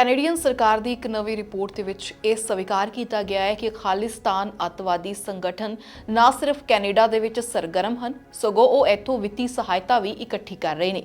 Canadian ਸਰਕਾਰ ਦੀ ਇੱਕ ਨਵੀਂ ਰਿਪੋਰਟ ਦੇ ਵਿੱਚ ਇਹ ਸਵੀਕਾਰ ਕੀਤਾ ਗਿਆ ਹੈ ਕਿ ਖਾਲਿਸਤਾਨ ਅੱਤਵਾਦੀ ਸੰਗਠਨ ਨਾ ਸਿਰਫ ਕੈਨੇਡਾ ਦੇ ਵਿੱਚ ਸਰਗਰਮ ਹਨ, ਸਗੋਂ ਉਹ ਇੱਥੋਂ ਵਿੱਤੀ ਸਹਾਇਤਾ ਵੀ ਇਕੱਠੀ ਕਰ ਰਹੇ ਨੇ।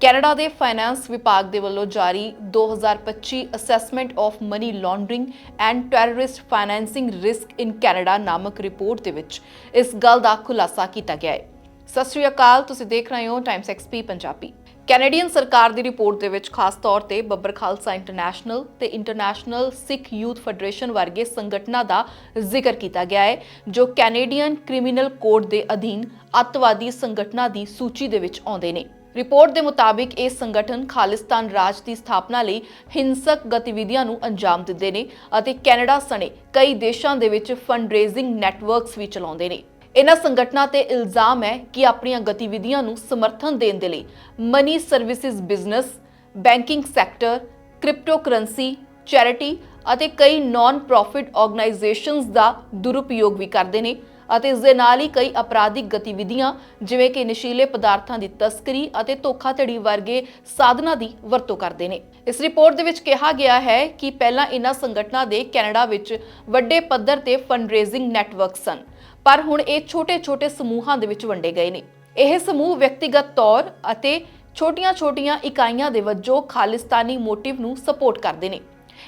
ਕੈਨੇਡਾ ਦੇ ਫਾਈਨੈਂਸ ਵਿਭਾਗ ਦੇ ਵੱਲੋਂ ਜਾਰੀ 2025 assessment of money laundering and terrorist financing risk in Canada ਨਾਮਕ ਰਿਪੋਰਟ ਦੇ ਵਿੱਚ ਇਸ ਗੱਲ ਦਾ ਖੁਲਾਸਾ ਕੀਤਾ ਗਿਆ ਹੈ। ਸਤਿ ਸ਼੍ਰੀ ਅਕਾਲ, ਤੁਸੀਂ ਦੇਖ ਰਹੇ ਹੋ ਟਾਈਮਸ ਐਕਸਪੀ ਪੰਜਾਬੀ। ਕੈਨੇਡੀਅਨ ਸਰਕਾਰ ਦੀ ਰਿਪੋਰਟ ਦੇ ਵਿੱਚ ਖਾਸ ਤੌਰ ਤੇ ਬੱਬਰ ਖਾਲਸਾ ਇੰਟਰਨੈਸ਼ਨਲ ਤੇ ਇੰਟਰਨੈਸ਼ਨਲ ਸਿੱਖ ਯੂਥ ਫੈਡਰੇਸ਼ਨ ਵਰਗੇ ਸੰਗਠਨਾਂ ਦਾ ਜ਼ਿਕਰ ਕੀਤਾ ਗਿਆ ਹੈ, ਜੋ ਕੈਨੇਡੀਅਨ ਕ੍ਰਿਮੀਨਲ ਕੋਡ ਦੇ ਅਧੀਨ ਅੱਤਵਾਦੀ ਸੰਗਠਨਾਂ ਦੀ ਸੂਚੀ ਦੇ ਵਿੱਚ ਆਉਂਦੇ ਨੇ। ਰਿਪੋਰਟ ਦੇ ਮੁਤਾਬਿਕ ਇਹ ਸੰਗਠਨ ਖਾਲਿਸਤਾਨ ਰਾਜ ਦੀ ਸਥਾਪਨਾ ਲਈ ਹਿੰਸਕ ਗਤੀਵਿਧੀਆਂ ਨੂੰ ਅੰਜਾਮ ਦਿੰਦੇ ਨੇ ਅਤੇ ਕੈਨੇਡਾ ਸਣੇ ਕਈ ਦੇਸ਼ਾਂ ਦੇ ਵਿੱਚ ਫੰਡਰੇਜ਼ਿੰਗ ਨੈਟਵਰਕਸ ਵੀ ਚਲਾਉਂਦੇ ਨੇ। ਇਹਨਾਂ ਸੰਗਠਨਾਂ ਤੇ ਇਲਜ਼ਾਮ ਹੈ ਕਿ ਆਪਣੀਆਂ ਗਤੀਵਿਧੀਆਂ ਨੂੰ ਸਮਰਥਨ ਦੇਣ ਦੇ ਲਈ money services business banking sector cryptocurrency charity ਅਤੇ ਕਈ ਨਾਨ ਪ੍ਰੋਫਿਟ ਆਰਗੇਨਾਈਜੇਸ਼ਨਸ ਦਾ ਦੁਰਉਪਯੋਗ ਵੀ ਕਰਦੇ ਨੇ ਅਤੇ ਇਸ ਦੇ ਨਾਲ ਹੀ ਕਈ ਅਪਰਾਧਿਕ ਗਤੀਵਿਧੀਆਂ, ਜਿਵੇਂ ਕਿ ਨਸ਼ੀਲੇ ਪਦਾਰਥਾਂ ਦੀ ਤਸਕਰੀ ਅਤੇ ਧੋਖਾਧੜੀ ਵਰਗੇ ਸਾਧਨਾਂ ਦੀ ਵਰਤੋਂ ਕਰਦੇ ਨੇ। ਇਸ ਰਿਪੋਰਟ ਦੇ ਵਿੱਚ ਕਿਹਾ ਗਿਆ ਹੈ ਕਿ ਪਹਿਲਾਂ ਇਹਨਾਂ ਸੰਗਠਨਾਂ ਦੇ ਕੈਨੇਡਾ ਵਿੱਚ ਵੱਡੇ ਪੱਧਰ ਤੇ ਫੰਡਰੇਜ਼ਿੰਗ ਨੈਟਵਰਕ ਸਨ। ਪਰ ਹੁਣ ਇਹ ਛੋਟੇ-ਛੋਟੇ ਸਮੂਹਾਂ ਦੇ ਵਿੱਚ ਵੰਡੇ ਗਏ ਨੇ। ਇਹ ਸਮੂਹ ਵਿਅਕਤੀਗਤ ਤੌਰ ਅਤੇ ਛੋਟੀਆਂ-ਛੋਟੀਆਂ ਇਕਾਈਆਂ ਦੇ ਵਜੋਂ ਖਾਲਿਸਤਾਨੀ ਮੋਟਿਵ ਨੂੰ ਸਪੋਰਟ ਕਰਦੇ ਨੇ।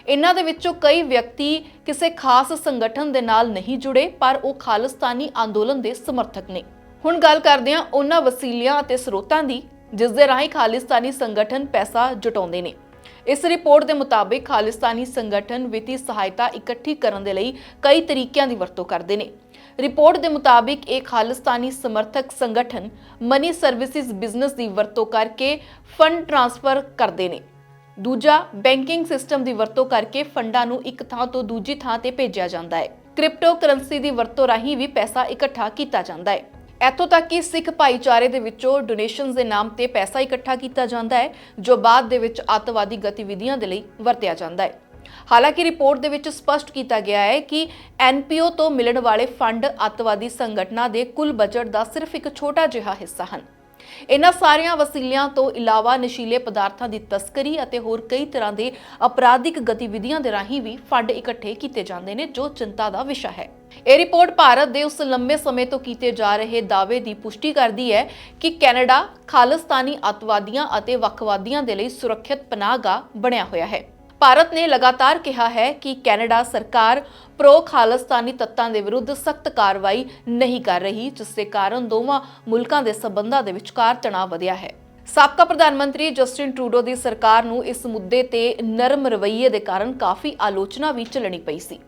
ਇਨ੍ਹਾਂ ਦੇ ਵਿੱਚੋਂ ਕਈ ਵਿਅਕਤੀ ਕਿਸੇ ਖਾਸ ਸੰਗਠਨ ਦੇ ਨਾਲ ਨਹੀਂ ਜੁੜੇ, ਪਰ ਉਹ ਖਾਲਿਸਤਾਨੀ ਅੰਦੋਲਨ ਦੇ ਸਮਰਥਕ ਨੇ। ਹੁਣ ਗੱਲ ਕਰਦੇ ਹਾਂ ਉਹਨਾਂ ਵਸੀਲਿਆਂ ਅਤੇ ਸਰੋਤਾਂ ਦੀ, ਜਿਸ ਦੇ ਰਾਹੀਂ ਖਾਲਿਸਤਾਨੀ ਸੰਗਠਨ ਪੈਸਾ ਜੁਟਾਉਂਦੇ ਨੇ। ਇਸ ਰਿਪੋਰਟ ਦੇ ਮੁਤਾਬਿਕ ਖਾਲਿਸਤਾਨੀ ਸੰਗਠਨ ਵਿੱਤੀ ਸਹਾਇਤਾ ਇਕੱਠੀ ਕਰਨ ਦੇ ਲਈ ਕਈ ਤਰੀਕਿਆਂ ਦੀ ਵਰਤੋਂ ਕਰਦੇ ਨੇ। ਰਿਪੋਰਟ ਦੇ ਮੁਤਾਬਿਕ ਇਹ ਖਾਲਿਸਤਾਨੀ ਸਮਰਥਕ ਸੰਗਠਨ ਮਨੀ ਸਰਵਿਸਿਜ਼ ਬਿਜ਼ਨਸ ਦੀ ਵਰਤੋਂ ਕਰਕੇ ਫੰਡ ਟ੍ਰਾਂਸਫਰ ਕਰਦੇ ਨੇ। ਦੂਜਾ ਬੈਂਕਿੰਗ ਸਿਸਟਮ ਦੀ ਵਰਤੋਂ ਕਰਕੇ ਫੰਡਾਂ ਨੂੰ ਇੱਕ ਥਾਂ ਤੋਂ ਦੂਜੀ ਥਾਂ ਤੇ ਭੇਜਿਆ ਜਾਂਦਾ ਹੈ। ਕ੍ਰਿਪਟੋ ਕਰੰਸੀ ਦੀ ਵਰਤੋਂ ਰਾਹੀਂ ਵੀ ਪੈਸਾ ਇਕੱਠਾ ਕੀਤਾ ਜਾਂਦਾ ਹੈ। ਇੱਥੋਂ ਤੱਕ ਕਿ ਸਿੱਖ ਭਾਈਚਾਰੇ ਦੇ ਵਿੱਚੋਂ ਡੋਨੇਸ਼ਨਸ ਦੇ ਨਾਮ ਤੇ ਪੈਸਾ ਇਕੱਠਾ ਕੀਤਾ ਜਾਂਦਾ ਹੈ, ਜੋ ਬਾਅਦ ਦੇ ਵਿੱਚ ਅੱਤਵਾਦੀ ਗਤੀਵਿਧੀਆਂ ਦੇ ਲਈ ਵਰਤਿਆ ਜਾਂਦਾ ਹੈ। ਹਾਲਾਂਕਿ ਰਿਪੋਰਟ ਦੇ ਵਿੱਚ ਸਪਸ਼ਟ ਕੀਤਾ ਗਿਆ ਹੈ ਕਿ ਐਨਪੀਓ ਤੋਂ ਮਿਲਣ ਵਾਲੇ ਫੰਡ ਅੱਤਵਾਦੀ ਸੰਗਠਨਾਂ ਦੇ ਕੁੱਲ ਬਜਟ ਦਾ ਸਿਰਫ ਇੱਕ ਛੋਟਾ ਜਿਹਾ ਹਿੱਸਾ ਹਨ। ਇਹਨਾਂ ਸਾਰੀਆਂ ਵਸੀਲਿਆਂ ਤੋਂ ਇਲਾਵਾ ਨਸ਼ੀਲੇ ਪਦਾਰਥਾਂ ਦੀ ਤਸਕਰੀ ਅਤੇ ਹੋਰ ਕਈ ਤਰ੍ਹਾਂ ਦੇ ਅਪਰਾਧਿਕ ਗਤੀਵਿਧੀਆਂ ਦੇ ਰਾਹੀਂ ਵੀ ਫੰਡ ਇਕੱਠੇ ਕੀਤੇ ਜਾਂਦੇ ਨੇ, ਜੋ ਚਿੰਤਾ ਦਾ ਵਿਸ਼ਾ ਹੈ। ਇਹ ਰਿਪੋਰਟ ਭਾਰਤ ਦੇ ਉਸ ਲੰਬੇ ਸਮੇਂ ਤੋਂ ਕੀਤੇ ਜਾ ਰਹੇ ਦਾਅਵੇ ਦੀ ਪੁਸ਼ਟੀ ਕਰਦੀ ਹੈ ਕਿ ਕੈਨੇਡਾ ਖਾਲਿਸਤਾਨੀ ਅੱਤਵਾਦੀਆਂ ਅਤੇ ਵੱਖਵਾਦੀਆਂ ਦੇ ਲਈ ਸੁਰੱਖਿਅਤ ਪਨਾਹਗਾ ਬਣਿਆ ਹੋਇਆ ਹੈ। ਭਾਰਤ ਨੇ ਲਗਾਤਾਰ ਕਿਹਾ ਹੈ ਕਿ ਕੈਨੇਡਾ ਸਰਕਾਰ ਪ੍ਰੋ ਖਾਲਿਸਤਾਨੀ ਤੱਤਾਂ ਦੇ ਵਿਰੁੱਧ ਸਖਤ ਕਾਰਵਾਈ ਨਹੀਂ ਕਰ ਰਹੀ, ਜਿਸ ਦੇ ਕਾਰਨ ਦੋਵਾਂ ਮੁਲਕਾਂ ਦੇ ਸਬੰਧਾਂ ਦੇ ਵਿਚਕਾਰ ਤਣਾਅ ਵਧਿਆ ਹੈ। ਸਾਬਕਾ ਪ੍ਰਧਾਨ ਮੰਤਰੀ ਜਸਟਿਨ ਟਰੂਡੋ ਦੀ ਸਰਕਾਰ ਨੂੰ ਇਸ ਮੁੱਦੇ ਤੇ ਨਰਮ ਰਵੱਈਏ ਦੇ ਕਾਰਨ ਕਾਫੀ ਆਲੋਚਨਾ ਵੀ ਚੱਲਣੀ ਪਈ ਸੀ।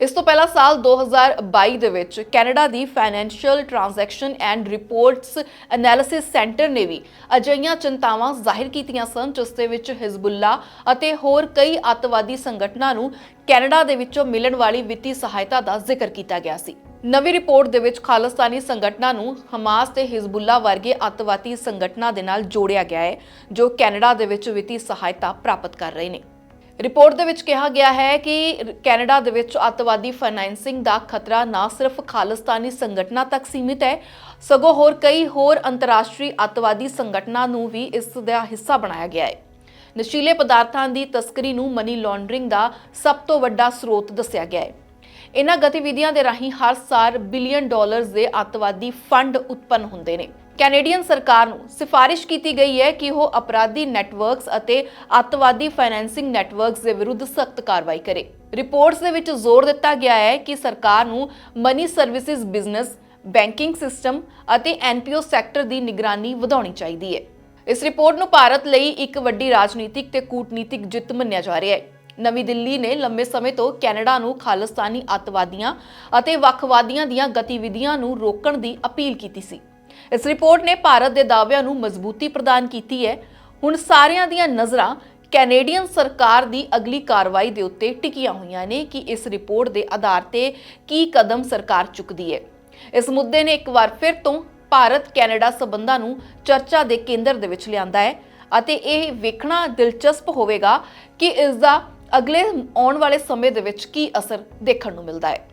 ਇਸ ਤੋਂ ਪਹਿਲਾਂ ਸਾਲ 2022 ਦੇ ਵਿੱਚ Canada the financial transaction and reports analysis centre ਨੇ ਵੀ ਅਜਿਹੀਆਂ ਚਿੰਤਾਵਾਂ ਜ਼ਾਹਿਰ ਕੀਤੀਆਂ ਸਨ, ਜਿਸ ਦੇ ਵਿੱਚ ਹਿਜ਼ਬੁੱਲਾ ਅਤੇ ਹੋਰ ਕਈ ਅੱਤਵਾਦੀ ਸੰਗਠਨਾਂ ਨੂੰ ਕੈਨੇਡਾ ਦੇ ਵਿੱਚੋਂ ਮਿਲਣ ਵਾਲੀ ਵਿੱਤੀ ਸਹਾਇਤਾ ਦਾ ਜ਼ਿਕਰ ਕੀਤਾ ਗਿਆ ਸੀ। ਨਵੀਂ ਰਿਪੋਰਟ ਦੇ ਵਿੱਚ ਖਾਲਿਸਤਾਨੀ ਸੰਗਠਨਾਂ ਨੂੰ ਹਮਾਸ ਤੇ ਹਿਜ਼ਬੁੱਲਾ ਵਰਗੇ ਅੱਤਵਾਦੀ ਸੰਗਠਨਾਂ ਦੇ ਨਾਲ ਜੋੜਿਆ ਗਿਆ ਹੈ, ਜੋ ਕੈਨੇਡਾ ਦੇ ਵਿੱਚ ਵਿੱਤੀ ਸਹਾਇਤਾ ਪ੍ਰਾਪਤ ਕਰ ਰਹੇ ਨੇ। ਰਿਪੋਰਟ ਦੇ ਵਿੱਚ ਕਿਹਾ ਗਿਆ ਹੈ ਕਿ ਕੈਨੇਡਾ ਦੇ ਵਿੱਚ ਅੱਤਵਾਦੀ ਫਾਈਨੈਂਸਿੰਗ ਦਾ ਖਤਰਾ ਨਾ ਸਿਰਫ ਖਾਲਿਸਤਾਨੀ ਸੰਗਠਨਾਂ ਤੱਕ ਸੀਮਿਤ ਹੈ, ਸਗੋਂ ਹੋਰ ਕਈ ਹੋਰ ਅੰਤਰਰਾਸ਼ਟਰੀ ਅੱਤਵਾਦੀ ਸੰਗਠਨਾਂ ਨੂੰ ਵੀ ਇਸ ਦਾ ਹਿੱਸਾ ਬਣਾਇਆ ਗਿਆ ਹੈ। ਨਸ਼ੀਲੇ ਪਦਾਰਥਾਂ ਦੀ ਤਸਕਰੀ ਨੂੰ ਮਨੀ ਲਾਂਡਰਿੰਗ ਦਾ ਸਭ ਤੋਂ ਵੱਡਾ ਸਰੋਤ ਦੱਸਿਆ ਗਿਆ ਹੈ। ਇਹਨਾਂ ਗਤੀਵਿਧੀਆਂ ਦੇ ਰਾਹੀਂ ਹਰ ਸਾਲ ਬਿਲੀਅਨ ਡਾਲਰਸ ਦੇ ਅੱਤਵਾਦੀ ਫੰਡ ਉਤਪੰਨ ਹੁੰਦੇ ਨੇ। ਕੈਨੇਡੀਅਨ ਸਰਕਾਰ ਨੂੰ ਸਿਫਾਰਿਸ਼ ਕੀਤੀ ਗਈ ਹੈ ਕਿ ਉਹ ਅਪਰਾਧੀ ਨੈਟਵਰਕਸ ਅਤੇ ਅੱਤਵਾਦੀ ਫਾਈਨੈਂਸਿੰਗ ਨੈਟਵਰਕਸ ਦੇ ਵਿਰੁੱਧ ਸਖਤ ਕਾਰਵਾਈ ਕਰੇ। ਰਿਪੋਰਟਸ ਦੇ ਵਿੱਚ ਜ਼ੋਰ ਦਿੱਤਾ ਗਿਆ ਹੈ ਕਿ ਸਰਕਾਰ ਨੂੰ money services business, banking system ਅਤੇ ਐਨਪੀਓ ਸੈਕਟਰ ਦੀ ਨਿਗਰਾਨੀ ਵਧਾਉਣੀ ਚਾਹੀਦੀ ਹੈ। ਇਸ ਰਿਪੋਰਟ ਨੂੰ ਭਾਰਤ ਲਈ ਇੱਕ ਵੱਡੀ ਰਾਜਨੀਤਿਕ ਤੇ ਕੂਟਨੀਤਿਕ ਜਿੱਤ ਮੰਨਿਆ ਜਾ ਰਿਹਾ ਹੈ। ਨਵੀਂ ਦਿੱਲੀ ਨੇ ਲੰਬੇ ਸਮੇਂ ਤੋਂ ਕੈਨੇਡਾ ਨੂੰ ਖਾਲਿਸਤਾਨੀ ਅੱਤਵਾਦੀਆਂ ਅਤੇ ਵੱਖਵਾਦੀਆਂ ਦੀਆਂ ਗਤੀਵਿਧੀਆਂ ਨੂੰ ਰੋਕਣ ਦੀ ਅਪੀਲ ਕੀਤੀ ਸੀ। ਇਸ ਰਿਪੋਰਟ ਨੇ ਭਾਰਤ ਦੇ ਦਾਅਵਿਆਂ ਨੂੰ ਮਜ਼ਬੂਤੀ ਪ੍ਰਦਾਨ ਕੀਤੀ ਹੈ। ਹੁਣ ਸਾਰਿਆਂ ਦੀਆਂ ਨਜ਼ਰਾਂ ਕੈਨੇਡੀਅਨ ਸਰਕਾਰ ਦੀ ਅਗਲੀ ਕਾਰਵਾਈ ਦੇ ਉੱਤੇ ਟਿਕੀਆਂ ਹੋਈਆਂ ਨੇ ਕਿ ਇਸ ਰਿਪੋਰਟ ਦੇ ਆਧਾਰ ਤੇ ਕੀ ਕਦਮ ਸਰਕਾਰ ਚੁੱਕਦੀ ਹੈ। ਇਸ ਮੁੱਦੇ ਨੇ ਇੱਕ ਵਾਰ ਫਿਰ ਤੋਂ ਭਾਰਤ ਕੈਨੇਡਾ ਸਬੰਧਾਂ ਨੂੰ ਚਰਚਾ ਦੇ ਕੇਂਦਰ ਦੇ ਵਿੱਚ ਲਿਆਂਦਾ ਹੈ ਅਤੇ ਇਹ ਵੇਖਣਾ ਦਿਲਚਸਪ ਹੋਵੇਗਾ ਕਿ ਇਸ ਦਾ ਅਗਲੇ ਆਉਣ ਵਾਲੇ ਸਮੇਂ ਦੇ ਵਿੱਚ ਕੀ ਅਸਰ ਦੇਖਣ ਨੂੰ ਮਿਲਦਾ ਹੈ।